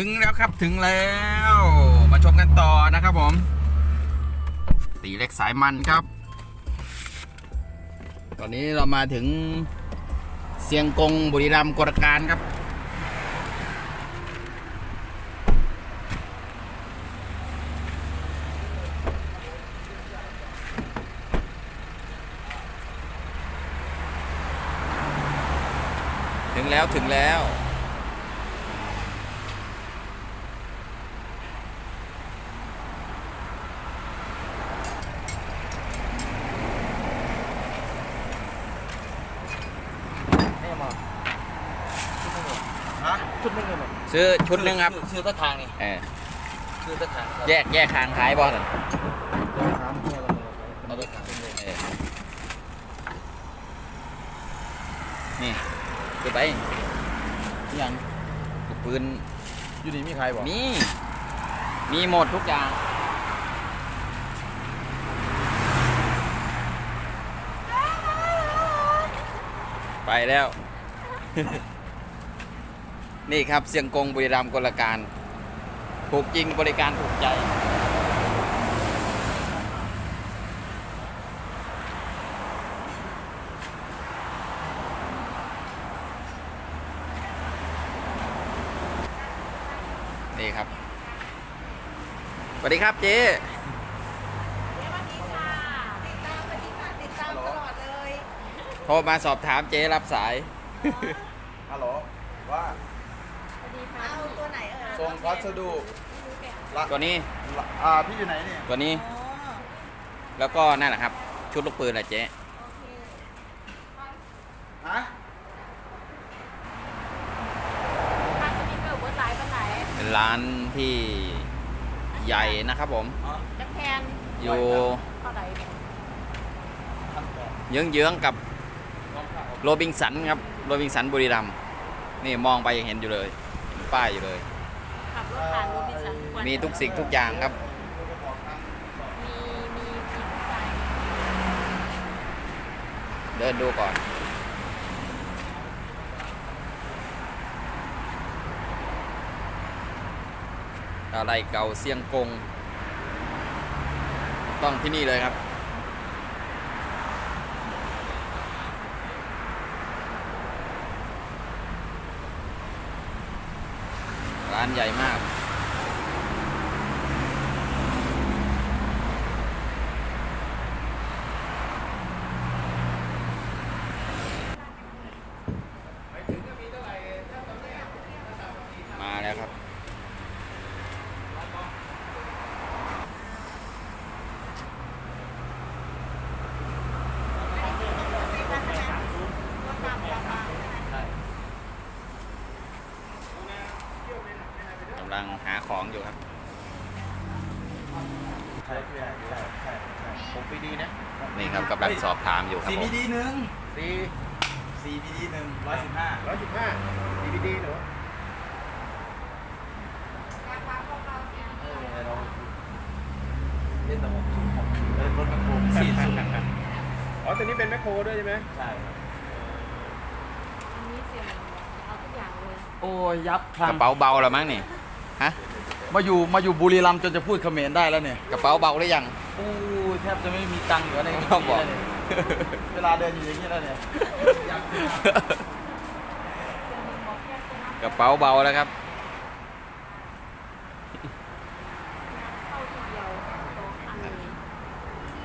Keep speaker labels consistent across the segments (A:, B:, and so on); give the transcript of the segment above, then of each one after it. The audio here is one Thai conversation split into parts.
A: ถึงแล้วครับถึงแล้ว มาชมกันต่อนะครับผม ตีเล็กสายมันครับ ตอนนี้เรามาถึงเสียงกงบุรีรัมย์กรการครับถึงแล้วถึงแล้ว
B: นี่มา
C: ฮะ
B: ชุดหนึงเลยมั้ง
A: ซื้อชุดหนึ่งครับ
B: ซื้อตะทางนี่
A: เออ
B: ซื้อตะทาง
A: แยกแยกคางขายบอส
B: ถามแค่เราเอาตะทางเลย
A: เออนี่คือไปนี่ยังลูกปืน
C: อยู่นี่มีใครบอก
A: มีมีหมดทุกอย่าง ไปแล้ว นี่ครับเสียงกงบุรีรัมย์กลการถูกจริงบริการถูกใจนี่ครับ สวัสดีครับเจ๊
D: ติดตามสวัสดีค่ะติดตามตลอดเลย
A: โทรมาสอบถามเจ๊รับสาย
C: ฮัลโหล ว่า
D: สวัสดีค่ะ เอาตัวไหนเอ่ย
C: ส่งพัสดุละ
A: ตัวนี้
C: ละอ่าพี่อยู่ไหนเนี่ย
A: ตัวนี้
D: อ๋อ
A: แล้วก็นั่นแหละครับ ชุดลูกปืนแหละเจ๊
D: โอเค
C: ฮะ
D: ค่าสนิทเกิดวัดหลายปันไหน
A: เป็นร้านที่ใหญ่นะครับผม
D: จักแพน
A: อยู่
D: เท่าไหร่เนี่ย
A: เยื้องๆกับโรบินสันครับ โรบินสันบุรีรัมย์นี่มองไปยังเห็นอยู่เลยเห็น ป้ายอยู่เลย
D: ขับรถผ่านโรบินสันทุกวัน
A: มีทุกสิ่งทุกอย่างครับ
D: มีมีมีทุกอย่าง
A: เดินดูก่อน อะไรเก่าเสียงกง ต้องที่นี่เลยครับ ร้านใหญ่มาก มาแล้วครับ กำลังหาของอยู่ครับ
C: ใช่ ใช่ใช่ใช่ใช่ผมปีดีนะ
A: นี่ครับกำลังสอบถามอยู่ครับ
C: สี่
A: ผ
C: ปี
A: ม
C: ดีหนึ่ง สี่สี่ปีดีหนึ่งร้อยสิบห้า
B: ร้อยสิบห้าดีดีหนู
C: เออเราเล่นแต่หกชุดหกเล่นรถกระโปรงสี่สุด
B: อ๋อตัวนี้เป็นแมคโครด้วยใช่ไหม
C: ใช่ครับ
D: อันนี้เสียงเอาทุกอย่างเลย
C: โอ้ยยับค
A: ก
C: ลัง
A: ระเป๋าเบาแล้วมั้งนี่ ฮะ
C: มาอยู่มาอยู่บุรีรัมย์จนจะพูดเขมรได้แล้วเนี่ย
A: กระเป๋าเบาหรือยัง
C: โอ้ยแทบจะไม่มีตังค์เหลือในกระ
A: ครั
C: เป๋า
A: บผม
C: แล้วเนี่ยเวลาเดินอยู่อย่างนี้แล้วเนี่ย
A: กระเป๋าเบาแล้วครับ
D: เข้าทีเดียวสองอันเลย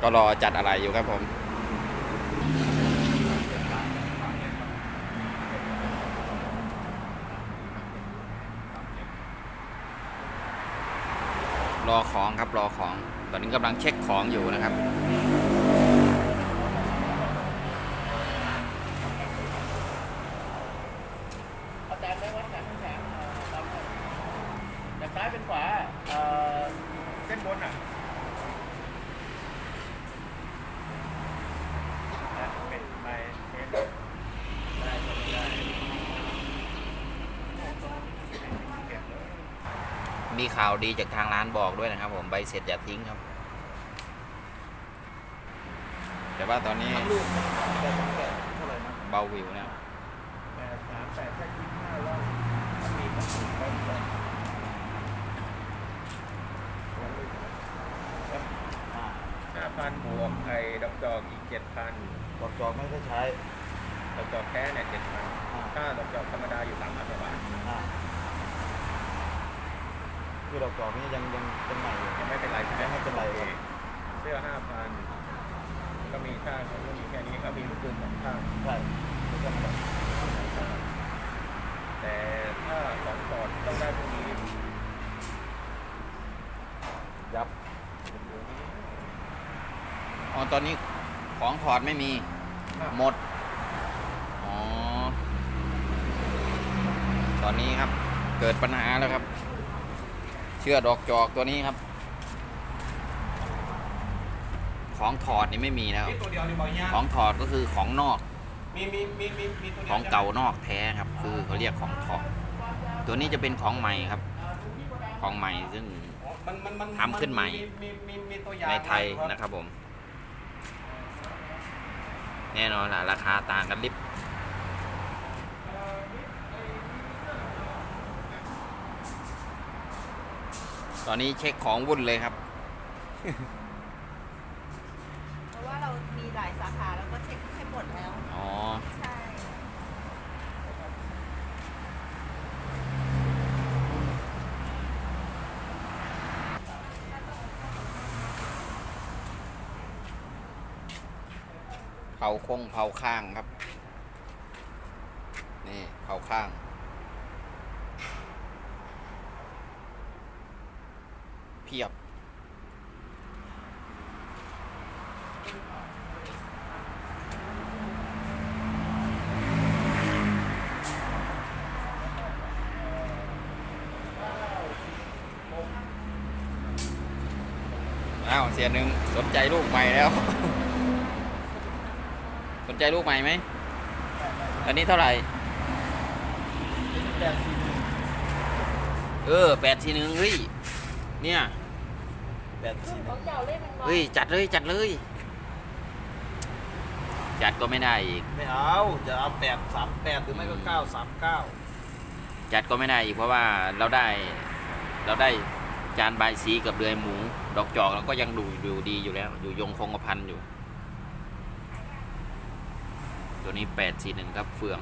A: ก็รอจัดอะไรอยู่ครับผม รอของครับรอของ ตอนนี้กำลังเช็คของอยู่นะครับ
B: อาจารย์ได้วัดแต้มแต้มตามจากซ้ายเป็นขวาเส้นบนอะ
A: มีข่าวดีจากทางร้านบอกด้วยนะครับ ผมใบเสร็จอย่าทิ้งครับ แต่ว่าตอนนี้
C: เบา
A: วิว
B: นะห้านี่ยพันบวกไอ้ดอกจอกอีกเจ็ดพัน
C: ดอกจอกไม่ได้ใช้
B: ดอกจอกแค่เนี่ยเจ็ดพัน
C: ค่า
B: ดอกจอกธรรมดาอยู่สามพันกว่าบาท
C: คือดอกจอกนี่ยังยังเป็นใหม่อยู่
B: ยังไม่เป็นไรใช่ไหม
C: ไม่เป็นไร
B: โอคเสื้อห้าพันก็มีค่าก็มีแค่นี้ก็มีลูกปืนสองข้าง
C: ใช่ไม่ใช่มัน
B: แต่ถ้าของถอดต้องได้พวกนี้
C: ยับ
A: อ๋อตอนนี้ของถอดไม่มีหมดอ๋อตอนนี้ครับเกิดปัญหาแล้วครับ เชื่อดอกจอกตัวนี้ครับ ของถอดนี่ไม่มีแล้ว
B: มีตัวเดียวนี่บอยย่า
A: ของถอดก็คือของนอก
B: มีมีมีมีมีตัวเดียว
A: ของเก่านอกแท้ครับ คือเขาเรียกของถอด ตัวนี้จะเป็นของใหม่ครับ ของใหม่ซึ่ง
B: อ๋อมันมันมัน
A: ทำขึ้นใหม่
B: มีมีมีตัวอย่าง
A: ในไทยนะครับผม แน่นอนล่ะราคาต่างกันลิบ ตอนนี้เช็คของวุ่นเลยครับ
D: เพราะว่าเรามีหลายสาขาแล้วก็เช็คให้หมดแล้ว
A: อ๋อ
D: ใช่
A: เผาคงเผาข้างครับ นี่เผาข้าง เพียบ อ้าว เสียหนึ่งสนใจลูกใหม่แล้ว สนใจลูกใหม่ไหม อันนี้เท่าไหร่
C: แปดสี่
A: เออแปดทีหนึ่งเฮ้ยเนี่ย
C: แปดสี่
D: ของเก่าเล่นมัน
A: เฮ้ยจัดเลยจัดเลย จัดก็ไม่ได้อีก
C: ไม่เอาจะเอาแปดสามแปดหรือไม่ก็เก้าสามเก้า
A: จัดก็ไม่ได้อีกเพราะว่าเราได้เราได้จานใบายสีกับเดือยหมู ดอกจอกเราก็ยังดูอยู่ดีอยู่แล้ว อยู่ยงคงกระพันอยู่ ตัวนี้แปดสี่หนึ่งครับเฟือง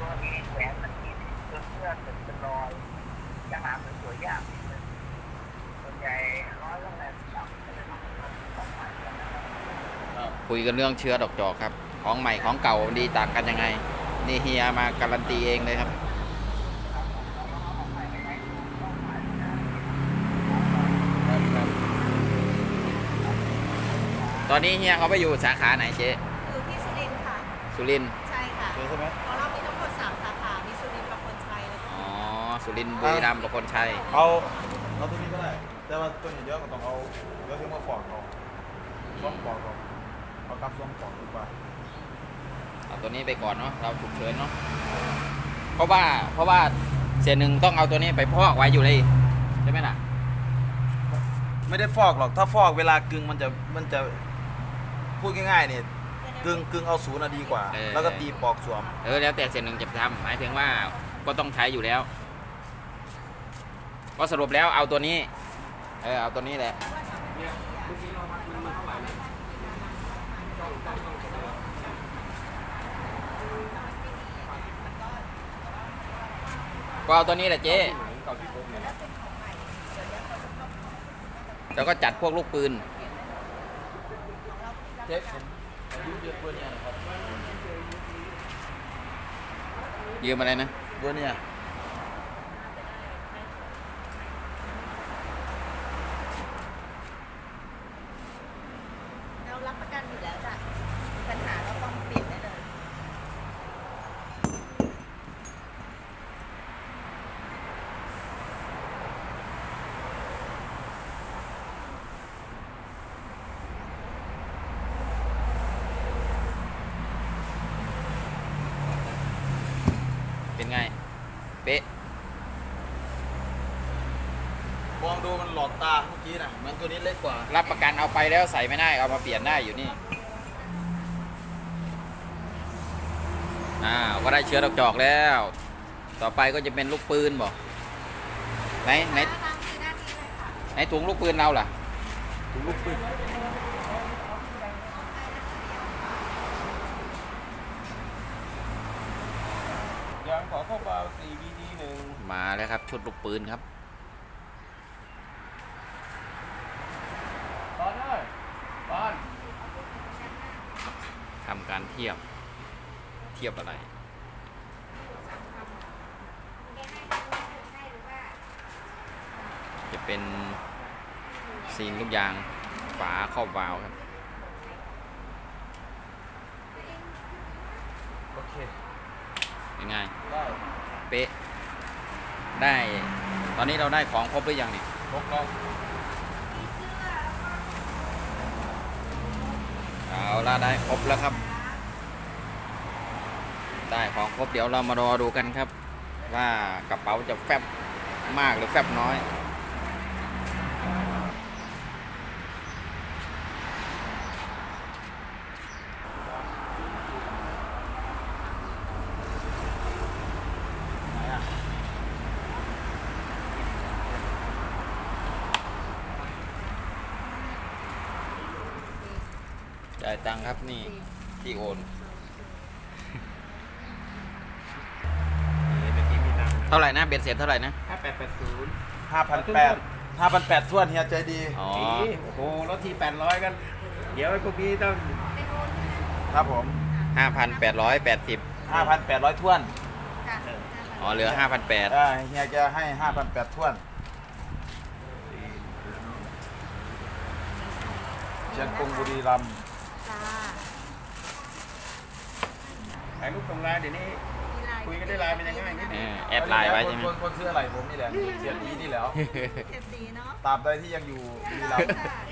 E: ตัวนี้แหวนมันมีจนเพื่อเป็นรอยจะหาสวยๆยากนิดนึงส่วนใหญ่ร้อยละแปดสิบจะเป็นของใหม่กันนะ ครับ
A: คุยกันเรื่องเชื้อดอกจอกครับ ของใหม่ของเก่าดีต่างกันยังไง นี่เฮียมาการันตีเองเลยครับ ตอนนี้เฮียเขาไปอยู่สาขาไหนเจ๊
D: อยู่ที่สุรินทร์ค่ะ
A: สุรินทร์
D: ใช่ค่ะ
C: เจอใช่ไหม
D: ของเรามีทั้งหมดสามสาขา มีสุรินทร์ประคนชัยแล้วก็
A: อ๋อ สุรินทร์บุรีรัมย์ประคนชัย
C: เอาเอาตัวนี้ก็ได้ แต่ว่าตัวนี้เยอะก็ต้องเอาเดี๋ยวซื้อมาฟอกเอาซ่อมฟอกเอา เอากลับซ่อมฟอกดีกว่า
A: เอาตัวนี้ไปก่อนเนาะเราฉุกเฉินเนาะเพราะว่าเพราะว่าเสียหนึ่งต้องเอาตัวนี้ไปพอกไว้อยู่เลยใช่ไหมล่ะ
C: ไม่ได้ฟอกหรอก ถ้าฟอกเวลากึ่งมันจะมันจะพูดง่ายๆเนี่ยกึ่งกึ่งเอาศูนย์อะดีกว่า
A: เออ
C: แล้วก็ตีปอกสวม
A: เออแล้วแต่เสียหนึ่งจะทำหมายถึงว่าก็ต้องใช้อยู่แล้ว ก็สรุปแล้วเอาตัวนี้ เออเอาตัวนี้แหละ ก็เอาตัวนี้แหละเจ๊แล้วก็จัดพวกลูกปืน
C: เจ๊ผมอายุเยอะเบอร์เนี่ยนะครับ
A: ยืมอะไรนะ
C: เบอร์เนี่ย
D: เรารับประกันอยู่แล้วจ้ะมีปัญหาเราต้องเปลี่ยนได้เลย
A: เป็นไง เป๊ะ
C: มองดูมันหลอกตาเมื่อกี้นะเหมือน ตัวนี้เล็กกว่า
A: รับประกันเอาไปแล้วใส่ไม่ได้เอามาเปลี่ยนได้อยู่นี่อ้าวก็ได้เชื้อดอกจอกแล้ว ต่อไปก็จะเป็นลูกปืนบอกไหนไหน
D: ทำคือหน้าที่เลยค่ะ
A: ไหนถุงลูกปืนเราล่ะ
B: ถุงลูกปืนยางขอเข้าเบา 4BD หนึ่ง
A: มาแล้วครับชุดลูกปืนครับ
B: ตอนเลยตอน
A: ทำการเทียบ เทียบอะไร จะเป็นซีนลูกยางฝาครอบวาล์วครับ
C: โอเค
A: ยังไง
C: ได้
A: เป๊ะ ได้ ตอนนี้เราได้ของครบหรือยังเนี่ย
C: ครบแล้ว
A: เอาละได้ครบแล้วครับ ได้ของครบเดี๋ยวเรามารอดูกันครับ ว่ากระเป๋าจะแฟบมากหรือแฟบน้อย
C: ไหนอะ
A: จ่ายตังค์ครับนี่ที่โอน
B: เท่า
A: ไหร่นะเบ็ดเสร็จเท่าไหร่นะ
B: ห้าแปดแปดศูนย์
C: ห้าพันแปดห้าพันแปดทวนเฮียใจดี
A: อ๋อ
B: โอ้โหรถทีแปดร้อยกัน เดี๋ยวไอ้พวกนี้ต้อง
D: เป็นโอนใช่ไหม
C: ครับผม
A: ห้าพันแปดร้อยแปดสิบ
C: ห้าพันแปดร้อยทวน
D: ค่ะ
A: อ๋อ เหลือห้าพันแปด
C: เออเฮียจะให้ห้าพันแปดทวนเชียงกงบุรีรัมย์
D: จ้า
B: ถ่ายรูปส่งไลน์เดี๋ยวนี้
D: มีไลน์
B: คุยกันได้ไลน์เป็นยังไงนิด
A: เอ
B: นึง
A: อแอดไลน์ไว้ใช่ไหม
C: คนคนซื้ออะไรผมนี่แหละเสียดีนี่แหล้ว
D: เจ็ดสีเนาะ
C: ตราบใดที่ยังอยู่บุรีรัมย์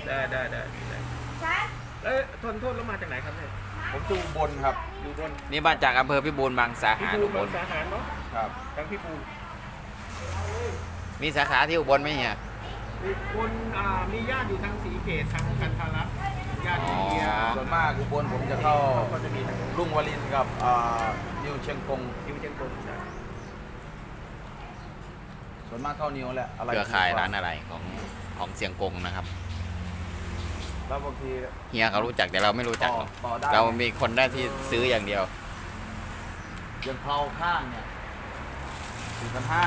B: ได้ได้ได้ได้
D: ชัด
B: เอ้ยทนโทษแล้วมาจากไหนครับเนี่ย
C: ผมอยู่อุบนครับ
B: อยู่บน
A: นี่มาจากอำเภอพิบูลบางสา
B: พี่
A: ขา
B: ปู
A: อุ
B: น
A: บบล
B: นสาหารเนาะ
C: ครับ
B: ทางพี่ปูน
A: มีสาขาที่อุบลไหมเฮีย
B: คนอ่ามีญาติอยู่ทางสีเกตทางกันทารักษ์ญาติอินเดีย
A: อ๋อ
C: ส่วนมากอุบลผมจะเข้า
B: ก็จะมีทาง
C: รุ่งวรินทร์กับอ่านิวเชียงกง
B: ยูเจนกงใช่
C: ส่วนมากเข้านิวแหละอะไร
A: เครือข่ายร้านอะไรของของเสียงกงนะครับ
C: แล้วบางที
A: เฮียเขารู้จักแต่เราไม่รู้จักหรอก
C: ต่อได้
A: เรามีคนได้ที่ซื้ออย่างเดียว
C: ยังเผาข้างเนี่ยสี่พันห้า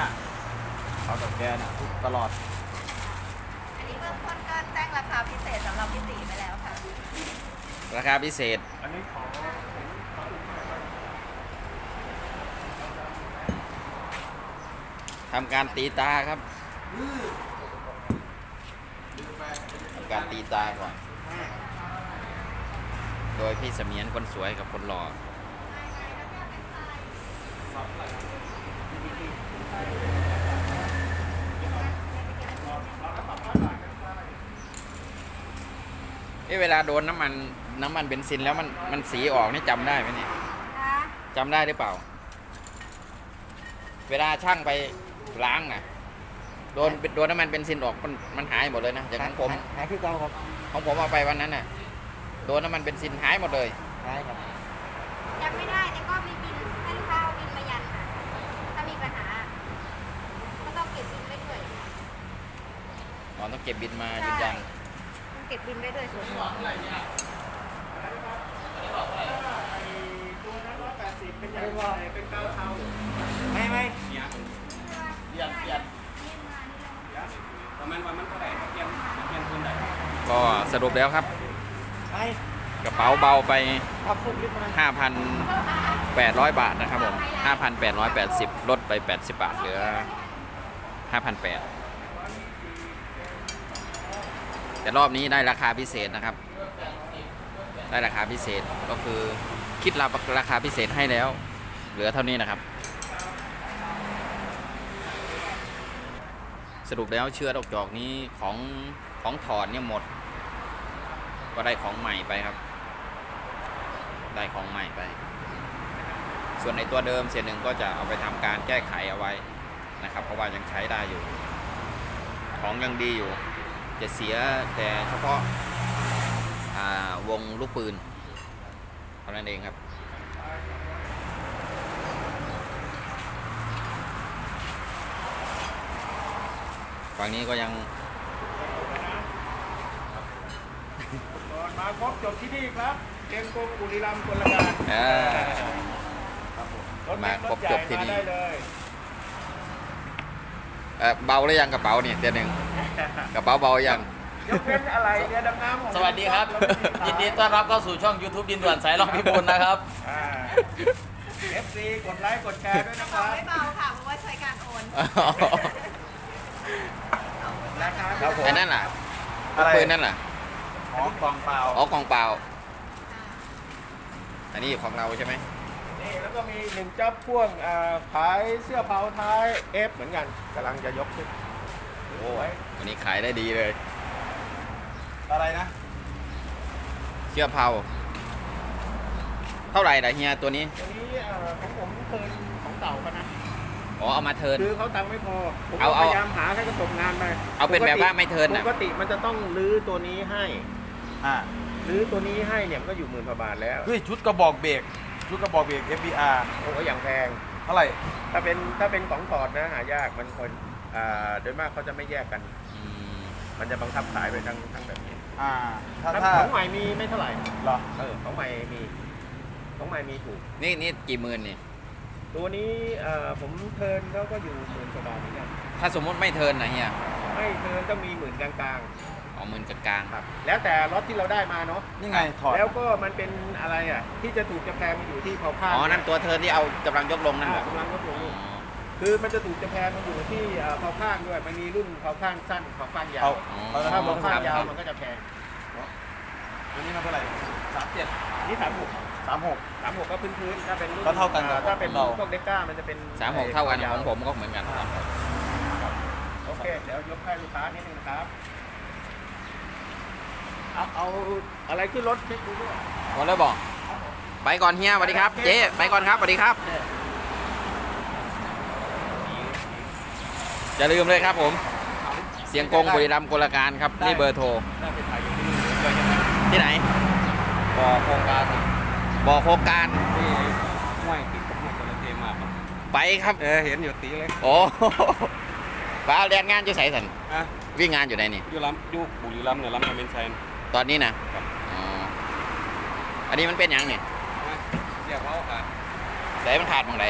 C: เอากับแกเนี่ยทุกตลอด
D: อันนี้เบื้องต้นก็แจ้งราคาพิเศษสำหรับพี่ตีไปแล้วค่ะ
A: ราคาพิเศษ
B: อันนี้ขอ
A: ทำการตีตาครับทำการตีตาก่อน โดยพี่เสมียนคนสวยกับคนหล่อเอะเวลาโดนน้ำมันน้ำมันเบนซินแล้วมันมันสีออกนี่จำได้ไหมเนี่ย
D: ค่ะ
A: จำได้หรือเปล่า เวลาช่างไป ล้างน่ะโดนโดนน้ำมันเบนซินออกมันมันหายหมดเลยนะอย่างของผม
B: หายคือเก่าครับ
A: ของผมเอาไปวันนั้นน่ะโดนน้ำมันเบนซินหายหมดเลย
B: หายครับ
D: ยังไม่ได้แต่ก็มีบินให้ลูกค้าเอาบินมายันค่ะถ้ามีปัญหาก็ต้องเก็บบินไว้ด้วย
A: อ๋อต้องเก็บบินมายืนยัน
D: ต้องเก็บบินไว้ด้วยส่วนหนึ่ง
B: ตัวนั้นร้อยแปดสิบเป็นยังไงเป็นเก้าเท่า
C: ไม่ไม่
B: เป ลี่ยนเปลี่ยนประมาณวันมันเท่าไหร่เปลี่ยนเปลี่ยนทุนไหน
A: ก็สรุปแล้วครับ
B: ไป
A: กระเป๋าเบาไป
B: ขับฟุกลิฟต์มา
A: 5,800 บาทนะครับผม 5,880 ลดไป 80 บาทเหลือ 5,800 แต่รอบนี้ได้ราคาพิเศษนะครับ ได้ราคาพิเศษก็คือคิดราราคาพิเศษให้แล้ว เหลือเท่านี้นะครับ สรุปแล้วเชื้อดอกจอกนี้ของของถอดเนี่ยหมด ก็ได้ของใหม่ไปครับ ได้ของใหม่ไป ส่วนในตัวเดิมเสียหนึ่งก็จะเอาไปทำการแก้ไขเอาไว้นะครับ เพราะว่ายังใช้ได้อยู่ ของยังดีอยู่ จะเสียแต่เฉพาะาวงลูกปืนเท่านั้นเองครับ ฝั่งนี้ก็ยัง
B: ก่อนมาครบจบที่นี่ครับเชียงกงบุรีรัมย์คนละการ
A: อ่าร
B: ถ
A: มา
B: เล็ก
A: ครบจบที่นี่
B: ถใหญ่มาได้เลย
A: เอ่อเบาหรือยังกระเป๋าเนี่ยเตียหนึ่งกระเป๋าเบายัง
B: ยกเว้นอะไรเรือดำน้ำของ
F: สวัสดีครับ ยินดีต้อนรับเข้าสู่ช่อง YouTube ดินด่วนสายรองพิบูลนะครับ
B: อ่า FC กดไลค์กดแชร์ด้วยนะค
D: เบา
B: รับ
D: ไม่เบาค่ะ เพราะว่าใช้การโอน
B: รา คา
C: ครับผม
A: ไอ้นั่นล่ะ
C: อะไร
A: ปืนนั่นล่ะ
C: อ๋อกองเปล่า
A: อ๋อกองเปล่า อันนี้ของเราใช่ไหม
B: นี่แล้วก็มีหนึ่งจ็อบพ่วงอ่าขายเสื้อเผาท้ายเอฟเหมือนกันกำลังจะยกขึ้นโอ้ย
A: วันนี้ขายได้ดีเลย
C: อะไรนะ
A: เชื่อเผาเท่าไหร่ล่ะเฮียตัวนี้
B: ตัวนี้เอ่อของผมเทิร์นของเต่ากันนะ
A: อ๋อเอามาเทิร์น
B: คือเขาตังค์ไม่พอผม
A: เอา
B: ก็
A: เอา
B: พยายามหาให้กระสบงานไป
A: เอาเป็นแบบว่าไม่เทิร์น
B: ป
A: น่ะ
B: กติมันจะต้องรื้อตัวนี้ให้
C: อ่า
B: รื้อตัวนี้ให้เนี่ยมันก็อยู่หมื่นกว่าบาทแล้ว
C: เฮ้ยชุดกระบอกเบรกชุดกระบอกเบรก FBR
B: โอ้ยอย่างแพง
C: เท่าไหร่
B: ถ้าเป็นถ้าเป็นของถอดนะหายากมันคนอ่าโดยมากเขาจะไม่แยกกัน
A: อืม
B: มันจะบังคับขายไปทั้งทั้งแบบนี้
C: อ่า ถ้า
B: ถ้า
C: ถ้า
B: ของใหม่มีไม่เท่าไหร่
C: เหรอ
B: เออของใหม่มีของใหม่มีถูก
A: นี่นี่กี่หมื่นนี่
B: ตัวนี้เอ่อผมเทิร์นเขาก็อยู่หมื่นกว่าบาทเหมือนกัน
A: ถ้าสมมติไม่เทิร์นนะเฮีย
B: ไม่เทิร์นต้องมีหมื่นกลาง
A: อ๋อหมื่นกลาง
B: ๆครับ แล้วแต่รถที่เราได้มาเนาะ
C: นี่ไงถอด
B: แล้วก็มันเป็นอะไรอะ ที่จะถูกจะแพงมันอยู่ที่เผา
A: ๆ
B: ข้าง
A: อ๋อ นั่นตัวเทิร์นที่เอากำลังยกลงนั่นเหร
B: อ่า
A: อกำ
B: ลังก็ถูก
A: อ๋อ
B: คือมันจะถูกจะแพงมันอยู่ที่เอ่อเผาข้างด้วยมันมีรุ่นเผาข้างสั้นเผาข้างยา
C: เอา
B: ว
A: อ๋อ
C: เอาละ
B: ถ้าเผา
A: ค
B: ข้าง
A: รับ
B: ยา
A: ควรับ
B: มันก็จะแพง
C: ตัวนี้มันเท่าไหร่สามเจ็ด
B: นี่สามหก
C: สามหก
B: สามหกก็พื้นพื้นๆถ้าเป็นรุ่น
C: ก็เท่ากันกับ
B: ถ้าเป็น
C: เรา
B: พวกเด็กก้ามันจะเป็น
A: สามหกเท่ากันของผมก็เหมือนกัน
B: โอเค เดี๋ยวยกให้ลูกค้านิดนึงนะครับ เอาเอาอะไรขึ้นรถเช็คดูด้วย
A: หมดแล้วบอก ไปก่อนเฮียสวัสดีครับ เจ๊ ไปก่อนครับสวัสดีครับ อย่าลืมเลยครับผม เสียงกงบุรีรัมย์กลการครับ นี่เบอร์โทร
B: ได้ไปถ่ายอยู่ที่นู่นด้วยใช่ไหม
A: ที่ไหน
F: บอโครงการ
A: บอกโครงการ
F: ที่ห้วยติดกับห้วยจระเข้มากครับ
A: ไปครับ
F: เออเห็นอยู่ตีเลย
A: โอ้ป้าเรียนงานอยู่ไสสัน
F: อะ
A: วิ่งงานอยู่ไหนนี่
F: อยู่ลำอยู่บุรีรัมย์เนี่ยลำทำเป็นชัยนะ
A: ตอนนี้นะอ๋ออันนี้มันเป็นหยังเนี่ย
F: เรียกว่าโอกาส
A: ไหนมันขาดตรงไหน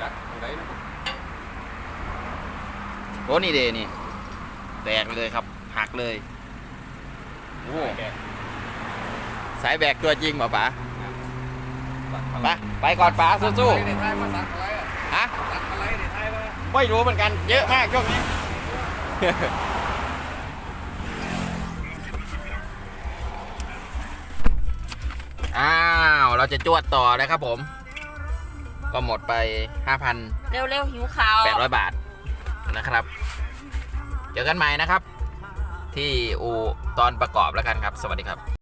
F: จักตรงไหนนะ
A: โอ้นี่เดนี่แตกเลยครับหักเลยโอ้ สายแบกตัวจริงเปล่าป๋าไปไปก่อนป๋าสู้
F: ในไทยมาตักอะไรอะ
A: ๆฮะ
F: ตักอะไรในไทยมา
A: ไม่รู้เหมือนกันเยอะมากช่วงนี้อ้าว เราจะจวดต่อนะครับผม ก็หมดไป5,800
D: เร็วๆหิวข้าว
A: บาทนะครับ เจอกันใหม่นะครับ ที่อูตอนประกอบแล้วกันครับ สวัสดีครับ